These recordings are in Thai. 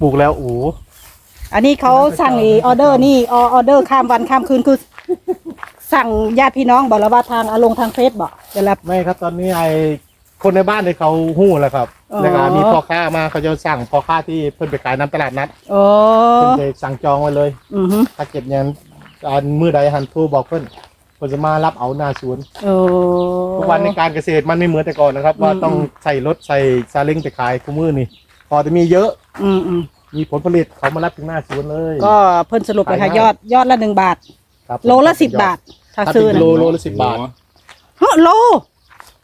ปลูกแล้วโอ้อันนี้เขาสั่งอีออเดอร์นี่ออเดอร์ข้ามวันข้ามคืนคือ สั่งญาติพี่น้องบอกแล้วว่าทางอาลงทางเฟซบอกเดี๋ยวรับ ไม่ครับตอนนี้ไอคนในบ้านเนี่ยเขาหู้แล้วครับอ๋อ แล้วก็มีพ่อค้ามาเขาจะสั่งพ่อค้าที่เพิ่นไปขายน้ำตลาดนัดโอ้เพิ่นจะสั่งจองไว้เลย อือฮึถ้าเก็บเงินอันมือใดหันโทูบอกเพิ่นเพิ่นจะมารับเอาหน้าสวนโอ้ ทุกวันในการเกษตรมันไม่เหมือนแต่ก่อนนะครับ ว่าอืม ต้องใส่รถใส่ซาเล้งไปขายคู่มือนี่ พอจะมีเยอะ อืมอืมมีผลผลิตเขามารับถึงหน้าสวนเลย ก็เพิ่นสรุปเลยค่ะขายง่ายยอดยอดละหนึ่งบาท ครับโลละสิบบาท ถ้าถ้าซื้อเป็นนะโลโลละสิบบาทฮะโล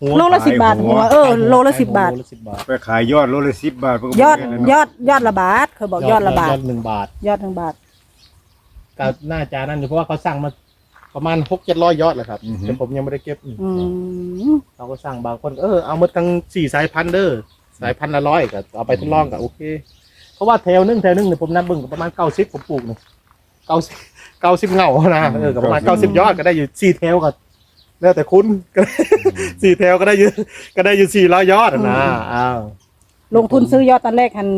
หัวโลละสิบบาทหัวเออโลละสิบบาท โลละสิบบาทไปขายยอดโลละสิบบาทมันก็ยอดบ่แพงนะยอดยอดละบาทเขาบอกยอดละบาท ยอดหนึ่งบาทยอดหนึ่งบาท ก็น่าจะนั่นอยู่เพราะว่าเขาสั่งมาประมาณหกเจ็ดร้อยยอดแหละครับอือฮึแต่ผมยังไม่ได้เก็บอืม เขาก็สั่งบางคนเออเอามาทั้งสี่สายพันธุ์เด้อ สายพันธุ์ละร้อยก็เอาไปทดลองก็โอเค เพราะว่าแถวหนึงแถวหนึงเนี่ยผมนับเบิ่งก็ประมาณเก้าสิบผมปลูกเนี่ยเก้าสิบเก้าสิบเงานะเออก็ประมาณเก้าสิบยอดก็ได้อยู่สี่แถวก็แล้วแต่คุณก็ได้สี่แถวก็ได้อยู่ก็ได้อยู่สี่ร้อยยอดอะนะอ้าวลงทุนซื้อยอดตอนแรกหัน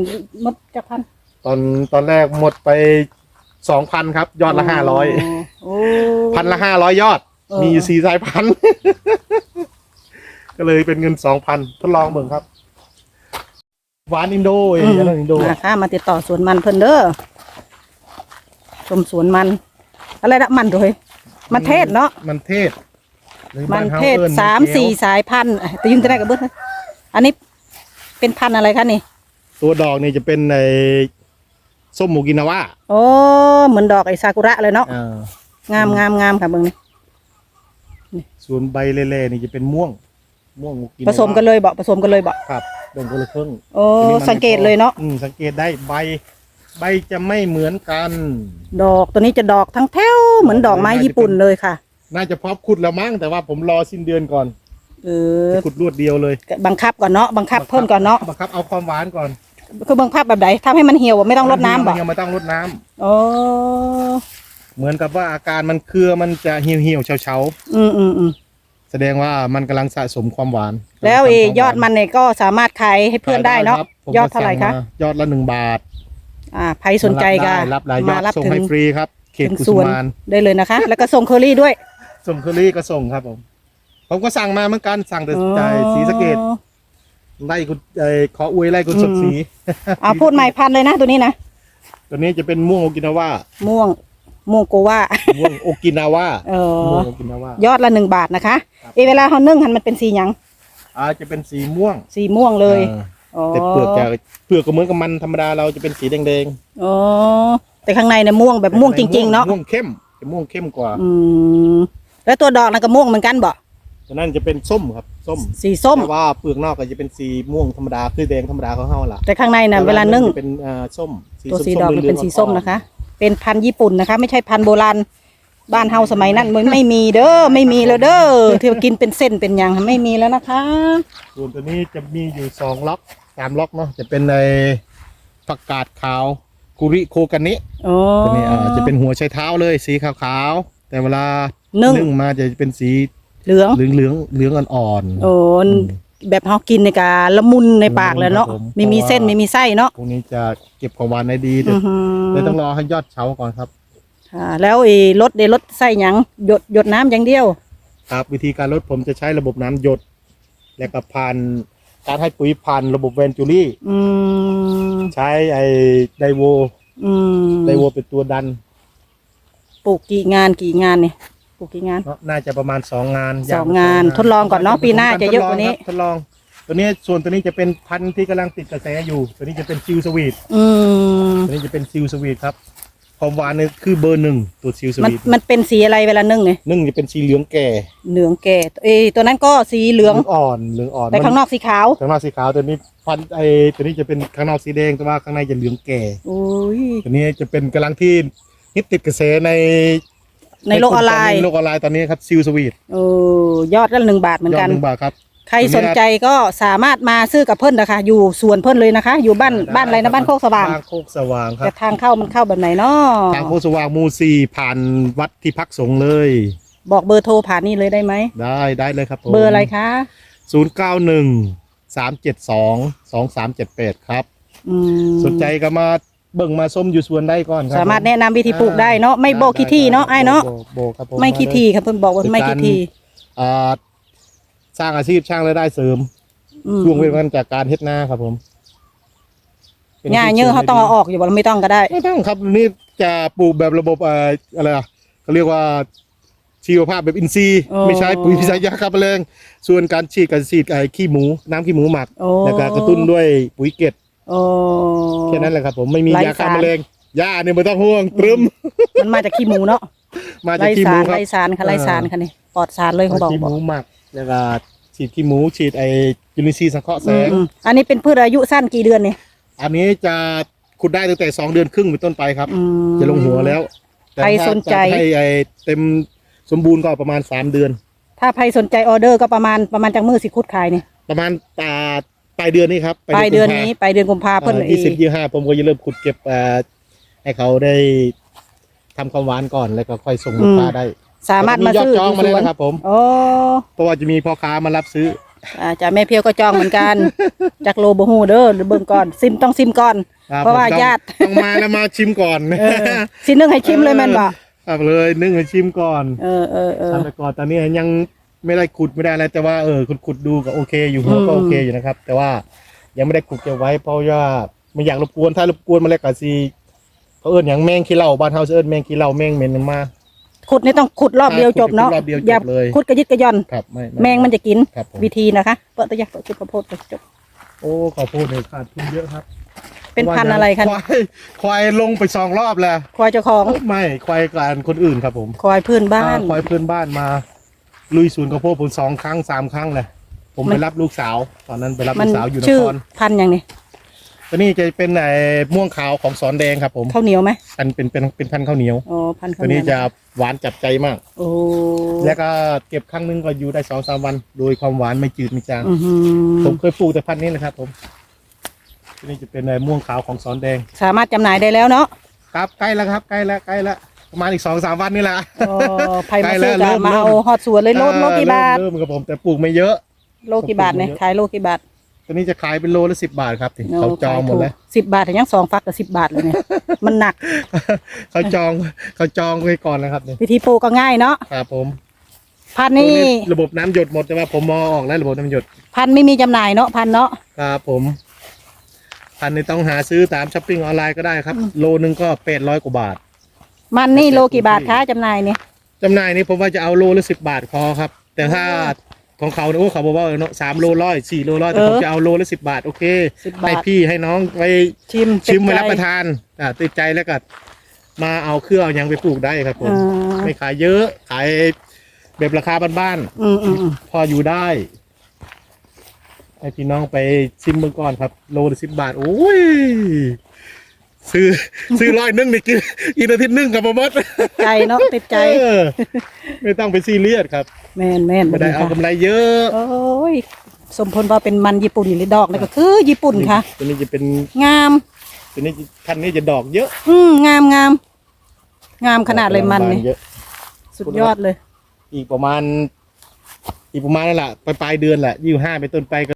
หมดจักพันตอนตอนแรกหมดไปสองพันครับ ยอดละห้าร้อยโอ้พันละห้าร้อยยอดเออมีอยู่สี่สายพันธุ์ก็เลยเป็นเงินสองพันทดลองเบิ่งครับ หวานอินโดเองอันนั้นอินโดนะคะมาติดต่อสวนมันเพิ่นเด้อชมสวนมัน อะไรนะมันด้วยมันเทศเนาะมันเทศหรือมันบ้าฮาเทศอิ้สามนเขียวสี่สายพันธุ์อะแต่ยุ่งจะได้กับเบิ้ลอันนี้เป็นพันธุ์อะไรคะนี่ ตัวดอกนี่จะเป็นในส้มหมูกินาวะโอ้เหมือนดอกไอซากุระเลยเนาะอ่างามงามงามค่ะเบิ้งนี่ส่วนใบเล่ๆนี่จะเป็นม่วง ม่วงหมูกินาวะผสมกันเลยบอกผสมกันเลยบอกครับ ดงคนละครึ่งโอ้ทีนี้มันสังเกตเลยเนาะอืมสังเกตได้ใบ ใบจะไม่เหมือนกัน ดอกตัวนี้จะดอกทั้งแถวเหมือนดอกไม้ญี่ปุ่นเลยค่ะน่าจะพร้อมขุดแล้วมั้งแต่ว่าผมรอสิ้นเดือนก่อนเออจะขุดรวดเดียวเลยบังคับก่อนเนาะบังคับเพิ่นก่อนเนาะบังคับเอาความหวานก่อนคือบังคับแบบไหนทำให้มันเหี่ยวไม่ต้องรดน้ำบอกยังไม่ต้องรดน้ำโอ้เหมือนกับว่าอาการมันเครือมันจะเหี่ยวเหี่ยวๆเฉาเฉาอืมอืมอืมๆ แสดงว่ามันกำลังสะสมความหวานแล้วเอยกำลังยอดมันเนี่ยก็สามารถขายให้เพื่อนได้เนาะครับผมยอดเท่าไหร่คะสั่งมายอดละหนึ่งบาทอ่าใครสนใจก็รับได้รับหลายยอมาดรับส่งถึงให้ฟรีครับ เขตถึงกุสสุวนมานได้เลยนะคะ แล้วก็ส่งเคอรี่ด้วย ส่งเคอรี่ก็ส่งครับผม ผมก็สั่งมาเหมือนกันสั่งแต่อ๋อใจสีสะเกตไล่คุณเอ่อขออวยไล่คุณสดสี เอาพูดใหม่พันเลยนะตัวนี้นะ ตัวนี้จะเป็นม่วงโอกินาวาม่วง ม่วงโกว่าม่วงโอกินาวาเอม่วองโอกินาวายอดละหนึ่งบาทนะคะครับ เอยเวลาเขานึ่งหันมันเป็นสีหยังอาจะเป็นสีม่วงสีม่วงเลยอ่าอ๋อแต่เปลือกจะเปลือกก็เหมือนกับมันธรรมดาเราจะเป็นสีแดงอ๋อแต่ข้างในเนี่ยม่วงๆแบบม่วงจริง ๆ เนาะม่วงเข้มจะม่วงเข้มกว่าอืมแล้วตัวดอกนั่นก็ม่วงเหมือนกันบ่ตัวนั้นจะเป็นส้มครับส้มสีส้ม แต่ว่าเปลือกนอกก็จะเป็นสีม่วงธรรมดาคือแดงธรรมดาของเฮาล่ะแต่ข้างในน่ะเวลานึ่งจะเป็นอ่าส้มตัวสีส้มๆดอกมันหลืเป็งนๆสีส้มอ่อๆนะคะ เป็นพันธุ์ญี่ปุ่นนะคะ ไม่ใช่พันธุ์โบราณบ้านเฮาสมัยนั้นมันไม่มีเด้อไม่มีแล้วเด้อที่ว่ากินเป็นเส้นเป็นหยังไม่มีแล้วนะคะ ส่วนตัวนี้จะมีอยู่สองล็อกสามล็อกเนาะจะเป็นในผักกาดขาวกุริโคกันนิโอ้ตัวนี้อ่าจะเป็นหัวไชเท้าเลยสีขาวๆแต่เวลานึ่งนึ่งมาจะเป็นสีเหลืองเหลืองเหลืองๆเหลืองอ่อนๆ โอ้อืม แบบเฮากินในกาละมุนในปากเลยเนาะครับผม ไม่มีเส้นเพราะว่าไม่มีไส้เนาะพวกนี้จะเก็บความหวานได้ดีแต่อือหือเลยต้องรอให้ยอดเฉาก่อนครับอ่าแล้วไอ้รถเดรถไส้หยังหยดหยดน้ำอย่างเดียว ครับ วิธีการลดผมจะใช้ระบบน้ำหยด และก็ผ่านการให้ปุ๋ยผ่านระบบแวนจูรี่อืมใช้ไอ้ไดโวอืมไดโวเป็นตัวดันปลูกกี่งานกี่งานเนี่ยป ลูกกี่งาน เนาะน่าจะประมาณสองงานสองงานทดลองก่อนเนาะปีหน้าจะเยอะกว่านี้ ทดลองครับทดลอง ตัวนี้ส่วนตัวนี้จะเป็นพันธุ์ที่กำลังติดกระแสอยู่ ตัวนี้จะเป็นซิลสวีทอืม ตัวนี้จะเป็นซิลสวีทครับความหวานเนี่ยคือเบอร์หนึ่งตัวซิลสมันวีทมันเป็นสีอะไรเวลานึ่งเนี่ยนึ่งจะเป็นสีเหลืองแก่เหลืองแก่เอ้ยตัวนั้นก็สีเหลืองอ่อนเหลืองอ่อนแต่ข้างนอกสีขาวข้างนอกสีขาวตัวนี้พันธุ์ไอตัวนี้จะเป็นข้างนอกสีแดงแต่ว่าข้างในจะเหลืองแก่โอ้ยตัวนี้จะเป็นกำลังที่ฮิตติดกระแสใน ในโลกออนไลน์ในโลกออนไลน์ตอนนี้ครับซิลสวีทโอ้ยอดละหนึ่งบาทเหมือนยอกัดนหนึ่งบาทครับใครสนใจก็สามารถมาซื้อกับเพิ่นนะคะอยู่สวนเพิ่นเลยนะคะ อยู่บ้านบ้านอะไรนะบ้านโคกสว่างบ้านโคกสว่างครัแต่บทางเข้ามันเข้าแบบไหนเนาะทางโคกสว่างหมูสี่ผ่านวัดที่พักสงฆ์เลย บอกเบอร์โทรผ่านนี่เลยได้ไหมได้ได้เลยครับผมเบอร์อะไรคะศูนย์เก้าหนึ่งสามเจ็ดสองสองสามเจ็ดแปดครับอืมสนใจก็มา เบิ่งมาส้มอยู่สวนได้ก่อนคบสามารถแนะนำวิธีปลูกได้เนาะไม่โบกขี้ที่เนาะไอ้เนาะโบโบครับผมไม่ขี้ที่ครับเพิ่นบอกว่าไม่ขี้ที่อ่าสร้างอาชีพช่างรายได้เสริมอืมช่วงเว้นจากการเฮ็ดนาครับผมป็หญ้าเยอะเขาต้องเอาออกอยู่บ่ไม่ต้องก็ได้ ไม่ต้องครับนี่จะปลูกแบบระบบเอ่ออะไรอะเขาเรียกว่าชีวภาพแบบอินทรีย์โอ้ไม่ใช้ปุ๋ยพิษยาฆ่าแมลงส่วนการฉีดการฉีดไอ้ขี้หมู น้ำขี้หมูหมัก โอ้แล้วก็กระตุ้นด้วยปุ๋ยเกล็ด โอ้แค่นั้นแหละครับผมไม่มีไร้ยาฆ่าสารแมลงยาเนี่ยไม่ต้องห่วงตรึม มันมาจากขี้หมูเนาะมาจากไร้ขี้หสามูรครับไร้สารค่ะไร้สารค่ะนี่ปลอดสารเลยเขาบอกขี้หบอกมูหมักแล้วก็ฉีดขี้หมูฉีดไอ้จุลินทรีย์สังเคราะห์แสอืมงอืมอันนี้เป็นพืชอายุสั้นกี่เดือนเนี่ยอันนี้จะขุดได้ตั้งแต่สองเดือนครึ่งเป็นต้นไปครับอืมจะลงหัวแล้วแต่ใครถ้าสนใจจะให้ไอ้เต็มสมบูรณ์ก็ประมาณสามเดือน ถ้าใครสนใจออเดอร์ก็ประมาณประมาณจากมือสิคุดขายนี่ประมาณปลา ปลายเดือนนี้ครับปลายเดือนนี้ปลายเดือนกุมภาเพิ่นยี่สิบยี่ห้าผมก็จะเริ่มขุดเก็บเอ่อให้เขาได้ทำความหวานก่อนแล้วก็ค่อยส่งลูกค้าได้ สามารถมายอดซื้อจองอยู่มาสเลยวนนะครับ ผมโอ้เพราะว่าจะมีพ่อค้ามารับซื้ออาจจะแม่เพียวก็จองเหมือนกันจากโลบ่ฮู้เด้อเดี๋ยวเบิ่งก่อนซิมต้องซิมก่อนคบเพราะว่าผมต้องญาติต้องมาแล้วมาชิมก่อนเออสินึงให้ชิมเลยแม่นบ่ครับเลยนึ่งให้ชิมก่อนเออเออเออทำไปก่อนตอนนี้ยัง ไม่ได้ขุดไม่ได้อะไรแต่ว่าเออขุดขุดดูก็โอเค อยู่หัวก็อืมโอเคอยู่นะครับ แต่ว่ายังไม่ได้ขุดเก็บไว้เพราะว่าไม่อยากรบกวนถ้ารบกวนมาแล้วก็สิเขาเอิ้นอย่างแมงขี้เหล่าบ้านเฮาเอิ้นแมงขี้เหล่าแมงเหม็นมันมา ขุดนี่ต้องขุดรอบเดียวจบเนาะขุดรอบเดียวจบอย่าเลย ขุดกระยึดกระย่อน ครับไม่แมงมันจะกินครับผมวิธีนะคะเปิดตะยักเปิดจุดข้าวโพดไปจบ โอ้ขอโทษเลยขาดทุนเยอะครับเป็นพันธุ์อะไรคะควายควายลงไปสองรอบแล้วควายเจ้าของไม่ควายการคนอื่นครับผมควายพื้นบ้านอ่ควายเพื่อนบ้านมา ลุยสวนข้าวโพดผมสองครั้งสามครั้งเลยผมมัไปนรับลูกสาว ตอนนั้นไปรับมัลูนกสาวอยู่นชื่อครพันธุ์อย่างนี้ตัวนี้จะเป็นไอ้ม่วงขาวของสอนแดงครับ ผมข้าวเหนียวไหมอันเป็นเป็นเป็นพันธุ์ข้าวเหนียวอ๋อพันธุ์ข้าตัววเหนีนี้ยวจะหวานจับใจมากโอ้แล้วก็เก็บครั้งหนึงก็อยู่ได้สองสามวัน โดยความหวานไม่จืดไม่จางอื้อหืผอมเคยปลูกแต่พันธุ์นี้นะครับ ผมตัวนี้จะเป็นไอ้ม่วงขาวของสอนแดง สามารถจำหน่ายได้แล้วเนาะครับใกล้แล้วครับใกล้แล้วใกล้แล้ว ประมาณอีกสองสามวันนี่แหละ อ๋อไผ่มาใกล้ซื้อแล้วกัเริ่นมมาเริ่ม เอาฮอดสวนเลยโลโลกี่บาท เริ่มเริ่มกับผมแต่ปลูกไม่เยอะ โลกี่บาทเนี่ยขายโลกี่บาทตัวนี้จะขายเป็นโลละสิบบาทครับที่เขาจองหมดแล้วสิบบาทแต่ยังสองฟักกับสิบบาทเลยเนี่ย มันหนักเขาจองเขาจองไว้ก่อนนะครับเนี่ยวิธีปลูกก็ง่ายเนาะครับผมพันตรงนี่ระบบน้ำหยดหมดแต่ว่าผมมองออกแล้วระบบน้ำหยดพันไม่มีจำหน่ายเนาะพันเนาะ ครับผมพันนี้ต้องหาซื้อตามช้อปปิ้งออนไลน์ก็ได้ครับ โลนึงก็แปดร้อยกว่าบาท มันนี่โลกี่บาทคะจำหน่ายเนี่ยจำหน่ายนี่ผมว่าจะเอาโลละสิบบาทพอครับ แต่ถ้าของเขาเนี่ยโอ้เขาบอกว่าเนอะสามโลร้อยสี่โลร้อยแต่ผมจะเอาโลละสิบบาท โอเคสิบบาให้ทพี่ให้น้องไว้ชิมชิมไว้ติดใจรับประทานอ่าติดใจแล้วก็มาเอาเครื่องเอายังไปปลูกได้ครับผมอ่าไม่ขายเยอะขายแบบราคาบ้านอืมอืมอืมๆพออยู่ได้ให้พี่น้องไปชิมเมื่อก่อนครับ โลละสิบบาท โอ้ย ซื้อซื้อร้อยหนึ่งนี่กินกินอาทิตย์หนึ่งกับประมดใจเนาะติดใจเออไม่ต้องไปซีเรียสครับ แม่นแม่นไม่ได้เอาค่ะกำไรเยอะโอ้ยสมพลว่าเป็นมันญี่ปุ่นหรือดอกนี่ก็คือ ญี่ปุ่นค่ะตัวนี้จะเป็นงามตัวนี้พันธุ์นี้จะดอกเยอะ อืมงามงามงามขนาดเลยมันนี่เยอะสุดยอดเลย อีกประมาณ อีกประมาณนั่นแหละปลายปลายๆเดือนแหละยี่ห้าเป็นต้นไปก็